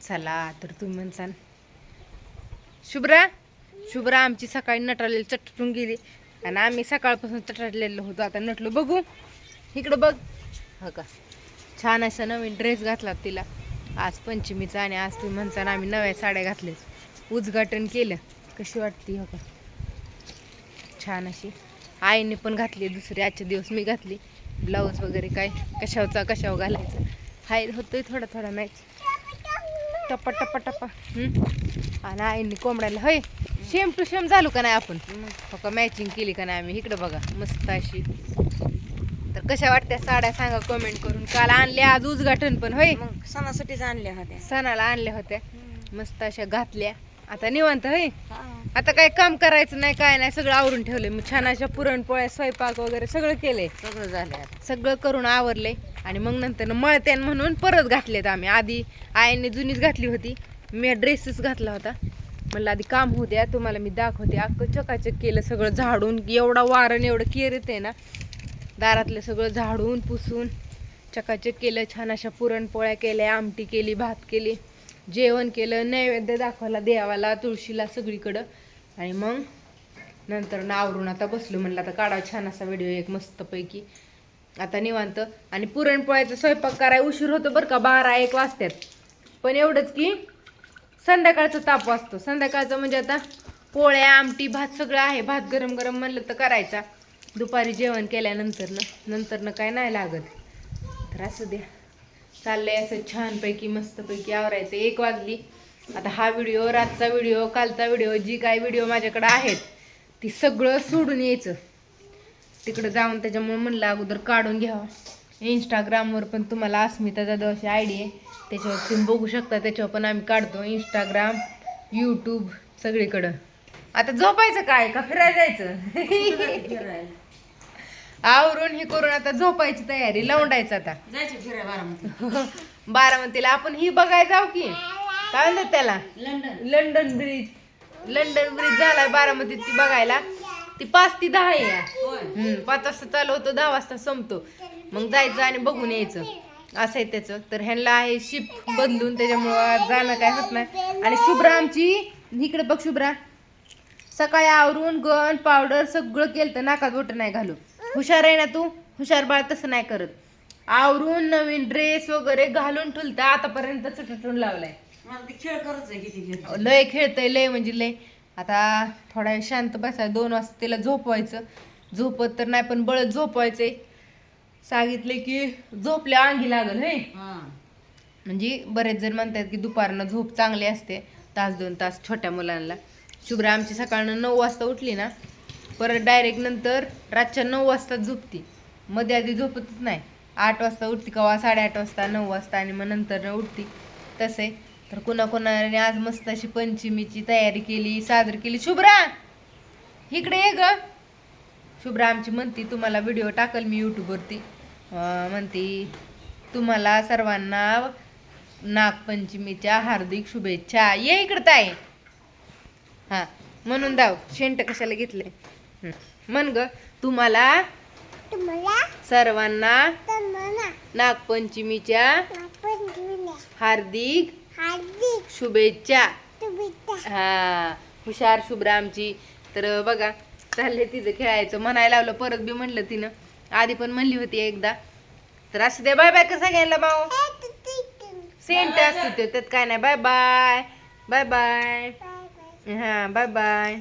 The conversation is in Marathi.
चला तर तुम्ही म्हणसान. शुभ्रा? शुभ्रा आमची सकाळी नटालेली चटून गेली. आणि आम्ही सकाळपासून चटाटलेलो होतो. आता नटलो बघू. इकडं बघ. हो का? छान असा नवीन ड्रेस घातला तिला. आज पंचमीचा आणि आज तुम्ही म्हणसान आम्ही नव्या साड्या घातल्या उद्घाटन केलं. कशी वाटते हो का? छान अशी. आईने पण घातली दुसरी आजचे दिवस मी घातली. ब्लाऊज वगैरे काय? कशावचा कशावर घालायचा? हाय होतोय थोडा थोडा मॅच टप्पा टप्पा टप्पा. हम्म. आणि आईने कोंबड्याला होय सेम टू सेम झालो का नाही आपण? हो का मॅचिंग केली का नाही आम्ही? इकडं बघा मस्त अशी. तर कशा वाटत्या साड्या सांगा कमेंट करून. काल आणल्या आज उद्घाटन पण होय. मग सणासाठीच आणल्या होत्या. सणाला आणल्या होत्या. मस्त अशा घातल्या. आता निवांत होय. आता काय काम करायचं नाही काय नाही सगळं आवरून ठेवलंय. मग छान अशा पुरणपोळ्या स्वयंपाक वगैरे सगळं केलंय. सगळं झालं आता. सगळं करून आवरलंय. आणि मग नंतर मळत्यान म्हणून परत घातलेत आम्ही. आधी आईने जुनीच घातली होती. मी ड्रेसच घातला होता. म्हणलं आधी काम होऊ द्या तुम्हाला मी दाखवते. अख्खं चकाचक केलं सगळं झाडून. एवढा वारण एवढं केर येते ना. दारातलं सगळं झाडून पुसून चकाचक केलं. छान अशा पुरणपोळ्या केल्या आमटी केली भात केली. जेवण केलं नैवेद्य दाखवला देवाला तुळशीला सगळीकडं. आणि मग नंतर ना आवरून आता बसलो. म्हणलं आता काढा छान असा व्हिडिओ एक मस्तपैकी. आता निवांत. आणि पुरणपोळ्याचा स्वयंपाक करायला उशीर होतो बरं का बारा एक वाजतात पण एवढंच की संध्याकाळचा ताप वाजतो संध्याकाळचं म्हणजे आता पोळ्या आमटी भात सगळं आहे. भात गरम गरम म्हणलं तर करायचा. दुपारी जेवण केल्यानंतरनं नंतरनं काय नाही लागत. तर असं द्या. चाललंय असं छानपैकी मस्तपैकी आवरायचं. एक वाजली. आता हा व्हिडिओ रातचा व्हिडिओ कालचा व्हिडिओ जी काय व्हिडिओ माझ्याकडे आहेत ती सगळं सोडून यायचं. तिकडं जाऊन त्याच्यामुळे म्हणलं अगोदर काढून घ्यावं. इंस्टाग्रामवर पण तुम्हाला अस्मिता जाधव अशी आय डी आहे. त्याच्यावर तुम्ही बघू शकता त्याच्यावर पण आम्ही काढतो इंस्टाग्राम यूट्यूब सगळीकडं. आता झोपायचं काय? का फिरायला जायचं? आवरून हे करून आता झोपायची तयारी लावून आता. बारामतीला आपण ही बघायला जाऊ की. काय म्हणतात त्याला? London. London bridge. London bridge झालाय बारामतीत ती बघायला. ती पाच ती दहा आहे या. हम्म, पाच वाजता चालू होतो दहा वाजता संपतो. मग जायचं आणि बघून यायचं. असं आहे त्याचं. तर ह्यांना आहे शिप बदलून त्याच्यामुळं जाणं काय होत नाही. आणि शुभ्रा आमची इकडे बघ शुभ्रा. सकाळी आवरून गन पावडर सगळं केलं तर नाकात बोट नाही घालू हुशार आहे ना तू? हुशार बाळ तसं नाही करत. आवरून नवीन ड्रेस वगैरे घालून ठुलता आतापर्यंत चटटून लावलाय. मला ते खेळ करत आहे किती घेत लय खेळतंय लय म्हणजे लय. आता थोडा वेळ शांत बसाय दोन वाजता तिला झोपवायचं. झोपत तर नाही पण बळत झोपवायचंय. सांगितले की झोपल्या अंगी लागल हे हा. म्हणजे बरेच जण म्हणतात की दुपारनं झोप चांगली असते. तास दोन तास छोट्या मुलांना. शुभ्रा आमची सकाळनं नऊ वाजता उठली ना परत डायरेक्ट नंतर रातच्या नऊ वाजता झोपती. मध्ये आधी झोपतच नाही. आठ वाजता उठती कवा साडेआठ वाजता नऊ वाजता आणि मग नंतर उठती. तसे तर कुणा कोणाने आज मस्त अशी पंचमीची तयारी केली साजरी केली. शुभ्रा! इकडे ये ग. शुभ्रा आमची म्हणती तुम्हाला व्हिडिओ टाकल मी यूट्यूबवरती म्हणती तुम्हाला सर्वांना नागपंचमीच्या हार्दिक शुभेच्छा. ये इकडं ताई. हा म्हणून दाव शेंट कशाला घेतले. म्हण ग तुम्हाला सर्वांना नागपंचमीच्या हार्दिक शुभेच्छा. हा हुशार शुभ्रा आमची तर बघा चालले तिचं खेळायचं. म्हणायला लावलं परत बी म्हणलं तिनं. आधी पण म्हणली होती एकदा. तर असं दे बाय बाय कसं घ्यायला भाऊ सेंट असतो ते त्यात काय नाही. बाय बाय बाय बाय हा बाय बाय